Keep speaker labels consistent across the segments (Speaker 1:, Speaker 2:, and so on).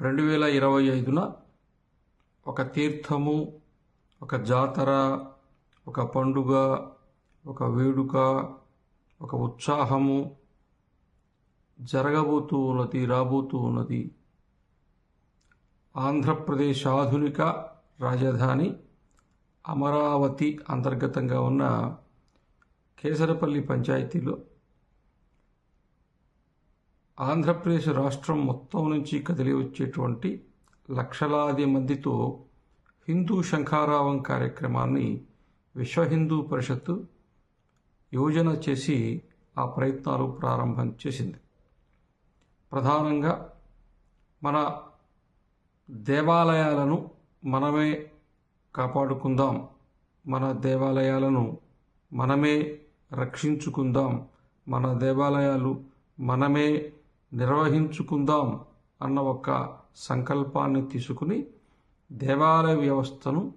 Speaker 1: రెండు వేల ఇరవై ఐదున ఒక తీర్థము ఒక జాతర ఒక పండుగ ఒక వేడుక ఒక ఉత్సాహము జరగబోతూ ఉన్నది రాబోతూ ఉన్నది. ఆంధ్రప్రదేశ్ ఆధునిక రాజధాని అమరావతి అంతర్గతంగా ఉన్న కేసరపల్లి పంచాయతీలో ఆంధ్రప్రదేశ్ రాష్ట్రం మొత్తం నుంచి కదిలి వచ్చేటువంటి లక్షలాది మందితో హిందూ శంఖారావం కార్యక్రమాన్ని విశ్వ హిందూ పరిషత్తు యోజన చేసి ఆ ప్రయత్నాలు ప్రారంభం చేసింది. ప్రధానంగా మన దేవాలయాలను మనమే కాపాడుకుందాం మన దేవాలయాలను మనమే రక్షించుకుందాం మన దేవాలయాలు మనమే నిర్వహించుకుందాం అన్న ఒక సంకల్పాన్ని తీసుకుని దేవాలయ వ్యవస్థను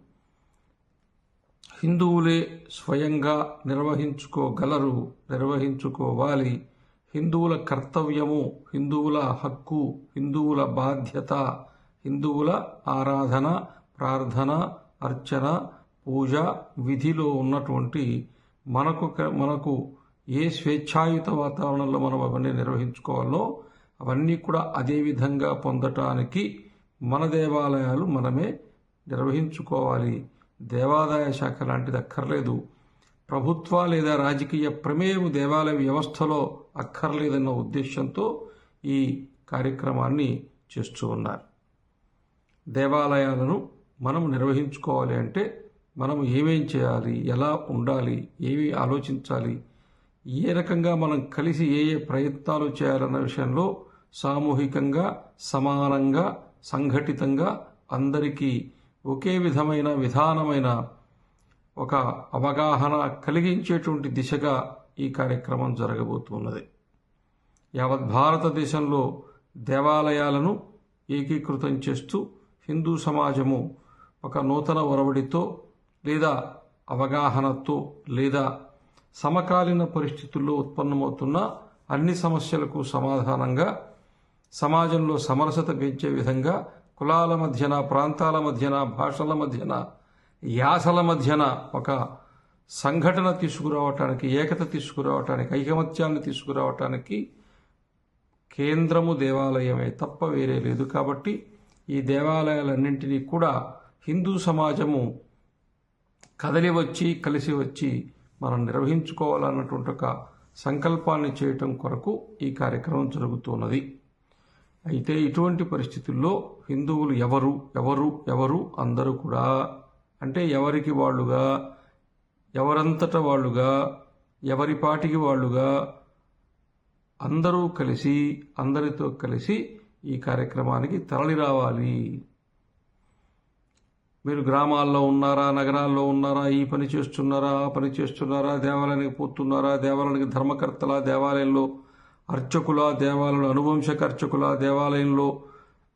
Speaker 1: హిందువులే స్వయంగా నిర్వహించుకోగలరు నిర్వహించుకోవాలి. హిందువుల కర్తవ్యము హిందువుల హక్కు హిందువుల బాధ్యత హిందువుల ఆరాధన ప్రార్థన అర్చన పూజ విధిలో ఉన్నటువంటి మనకు మనకు ఏ స్వేచ్ఛాయుత వాతావరణంలో మనం అవన్నీ నిర్వహించుకోవాలో అవన్నీ కూడా అదే విధంగా పొందటానికి మన దేవాలయాలు మనమే నిర్వహించుకోవాలి. దేవాదాయ శాఖ లాంటిది అక్కర్లేదు. ప్రభుత్వ లేదా రాజకీయ ప్రమేయం దేవాలయ వ్యవస్థలో అక్కర్లేదన్న ఉద్దేశంతో ఈ కార్యక్రమాన్ని చేస్తూ ఉన్నారు. దేవాలయాలను మనం నిర్వహించుకోవాలి అంటే మనం ఏమేం చేయాలి? ఎలా ఉండాలి? ఏవి ఆలోచించాలి? ఏ రకంగా మనం కలిసి ఏ ఏ ప్రయత్నాలు చేయాలన్న విషయంలో సామూహికంగా సమానంగా సంఘటితంగా అందరికీ ఒకే విధమైన విధానమైన ఒక అవగాహన కలిగించేటువంటి దిశగా ఈ కార్యక్రమం జరగబోతున్నది. యావత్ భారతదేశంలో దేవాలయాలను ఏకీకృతం చేస్తూ హిందూ సమాజము ఒక నూతన ఒరవడితో లేదా అవగాహనతో లేదా సమకాలీన పరిస్థితుల్లో ఉత్పన్నమవుతున్న అన్ని సమస్యలకు సమాధానంగా సమాజంలో సమరసత పెంచే విధంగా కులాల మధ్యన ప్రాంతాల మధ్యన భాషల మధ్యన యాసల మధ్యన ఒక సంఘటన తీసుకురావటానికి ఏకత తీసుకురావటానికి ఐకమత్యాన్ని తీసుకురావటానికి కేంద్రము దేవాలయమే తప్ప వేరే లేదు. కాబట్టి ఈ దేవాలయాలన్నింటినీ కూడా హిందూ సమాజము కదలి వచ్చి కలిసి వచ్చి మనం నిర్వహించుకోవాలన్నటువంటి ఒక సంకల్పాన్ని చేయటం కొరకు ఈ కార్యక్రమం జరుగుతున్నది. అయితే ఇటువంటి పరిస్థితుల్లో హిందువులు ఎవరు ఎవరు ఎవరు అందరూ కూడా అంటే ఎవరికి వాళ్ళుగా ఎవరంతట వాళ్ళుగా ఎవరి పాటికి వాళ్ళుగా అందరూ కలిసి అందరితో కలిసి ఈ కార్యక్రమానికి తరలి రావాలి మీరు గ్రామాల్లో ఉన్నారా నగరాల్లో ఉన్నారా ఈ పని చేస్తున్నారా ఆ పని చేస్తున్నారా దేవాలయానికి పోతున్నారా దేవాలయానికి ధర్మకర్తల దేవాలయంలో అర్చకుల దేవాలయంలో అనువంశక అర్చకుల దేవాలయంలో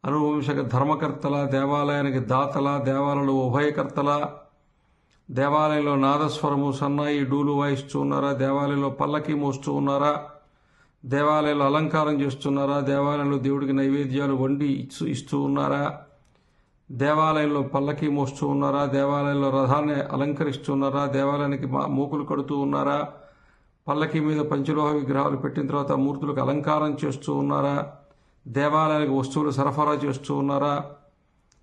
Speaker 1: అనువంశక ధర్మకర్తల దేవాలయానికి దాతల దేవాలయంలో ఉభయకర్తల దేవాలయంలో నాదస్వరము సన్నాయి డూలు వాయిస్తూ ఉన్నారా దేవాలయంలో పల్లకి మోస్తూ ఉన్నారా దేవాలయంలో అలంకారం చేస్తున్నారా దేవాలయంలో దేవుడికి నైవేద్యాలు వండి ఇస్తూ ఇస్తూ ఉన్నారా దేవాలయంలో పల్లకి మోస్తూ ఉన్నారా? దేవాలయంలో రథాన్ని అలంకరిస్తున్నారా? దేవాలయానికి మా మూకులు కడుతూ ఉన్నారా? పల్లకి మీద పంచలోహ విగ్రహాలు పెట్టిన తర్వాత మూర్తులకు అలంకారం చేస్తూ ఉన్నారా? దేవాలయాలకు వస్తువులు సరఫరా చేస్తూ ఉన్నారా?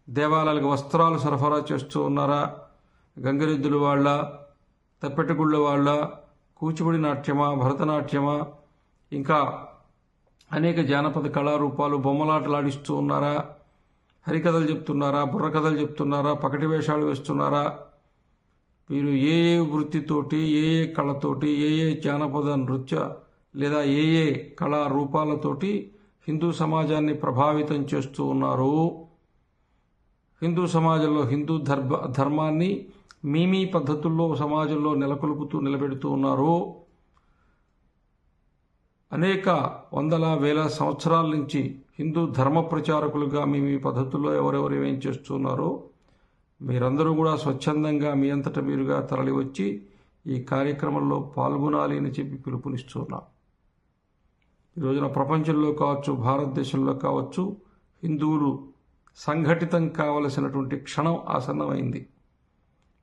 Speaker 1: దేవాలయాలకు వస్త్రాలు సరఫరా చేస్తూ ఉన్నారా? గంగిరెద్దుల వాళ్ళ తప్పెటగుళ్ళ వాళ్ళ కూచిపూడి నాట్యమా భరతనాట్యమా? ఇంకా అనేక జానపద కళారూపాలు బొమ్మలాటలాడిస్తూ ఉన్నారా? హరికథలు చెప్తున్నారా బుర్రకథలు చెప్తున్నారా పకటి వేషాలు వేస్తున్నారా? మీరు ఏ ఏ వృత్తితోటి ఏ ఏ కళతోటి ఏ ఏ జానపద నృత్య లేదా ఏ ఏ కళా రూపాలతోటి హిందూ సమాజాన్ని ప్రభావితం చేస్తూ ఉన్నారు? హిందూ సమాజంలో హిందూ ధర్మ ధర్మాన్ని మీమీ పద్ధతుల్లో సమాజంలో నెలకొల్పుతూ నిలబెడుతూ ఉన్నారు? అనేక వందల వేల సంవత్సరాల నుంచి హిందూ ధర్మ ప్రచారకులుగా మీ మీ పద్ధతుల్లో ఎవరెవరు ఏం చేస్తున్నారో మీరందరూ కూడా స్వచ్ఛందంగా మీ అంతట మీరుగా తరలివచ్చి ఈ కార్యక్రమంలో పాల్గొనాలి అని చెప్పి పిలుపునిస్తున్నా. ఈ రోజున ప్రపంచంలో కావచ్చు భారతదేశంలో కావచ్చు హిందువులు సంఘటితం కావలసినటువంటి క్షణం ఆసన్నమైంది.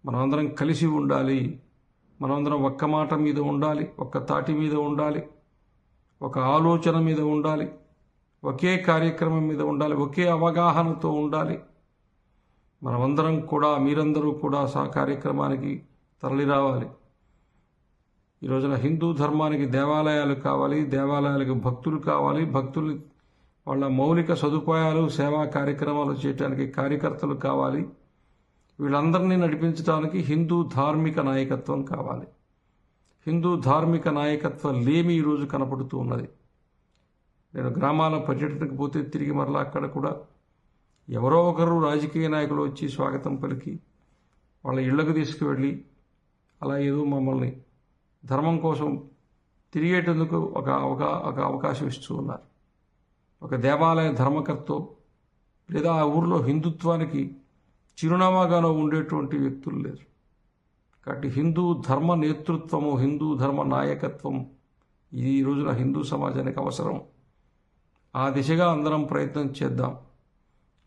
Speaker 1: మనమందరం కలిసి ఉండాలి. మనమందరం ఒక్క మాట మీద ఉండాలి ఒక్క తాటి మీద ఉండాలి ఒక ఆలోచన మీద ఉండాలి. ఒకే కార్యక్రమం మీద ఉండాలి ఒకే అవగాహనతో ఉండాలి. మనమందరం కూడా మీరందరూ కూడా సా కార్యక్రమానికి తరలి రావాలి. ఈ రోజున హిందూ ధర్మానికి దేవాలయాలు కావాలి దేవాలయాలకు భక్తులు కావాలి. భక్తులు వాళ్ళ మౌలిక సదుపాయాలు సేవా కార్యక్రమాలు చేయడానికి కార్యకర్తలు కావాలి. వీళ్ళందరినీ నడిపించడానికి హిందూ ధార్మిక నాయకత్వం కావాలి. హిందూ ధార్మిక నాయకత్వం లేమి ఈరోజు కనపడుతూ ఉన్నది. నేను గ్రామాల పర్యటనకు పోతే తిరిగి మరలా అక్కడ కూడా ఎవరో ఒకరు రాజకీయ నాయకులు వచ్చి స్వాగతం పలికి వాళ్ళ ఇళ్ళకు తీసుకువెళ్ళి అలా ఏదో మమ్మల్ని ధర్మం కోసం తిరిగేటందుకు ఒక అవకా ఒక అవకాశం ఇస్తూ ఉన్నారు. ఒక దేవాలయ ధర్మకర్తో లేదా ఆ ఊర్లో హిందుత్వానికి చిరునామాగానో ఉండేటువంటి వ్యక్తులు లేరు. కాబట్టి హిందూ ధర్మ నేతృత్వము హిందూ ధర్మ నాయకత్వం ఇది ఈ రోజున హిందూ సమాజానికి అవసరం. ఆ దిశగా అందరం ప్రయత్నం చేద్దాం.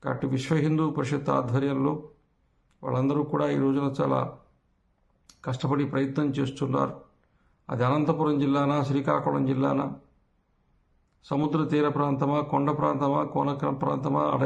Speaker 1: కాబట్టి విశ్వ హిందూ పరిషత్ ఆధ్వర్యంలో వాళ్ళందరూ కూడా ఈ రోజున చాలా కష్టపడి ప్రయత్నం చేస్తున్నారు. అది అనంతపురం జిల్లానా శ్రీకాకుళం జిల్లానా సముద్ర తీర ప్రాంతమా కొండ ప్రాంతమా కోనకరం ప్రాంతమా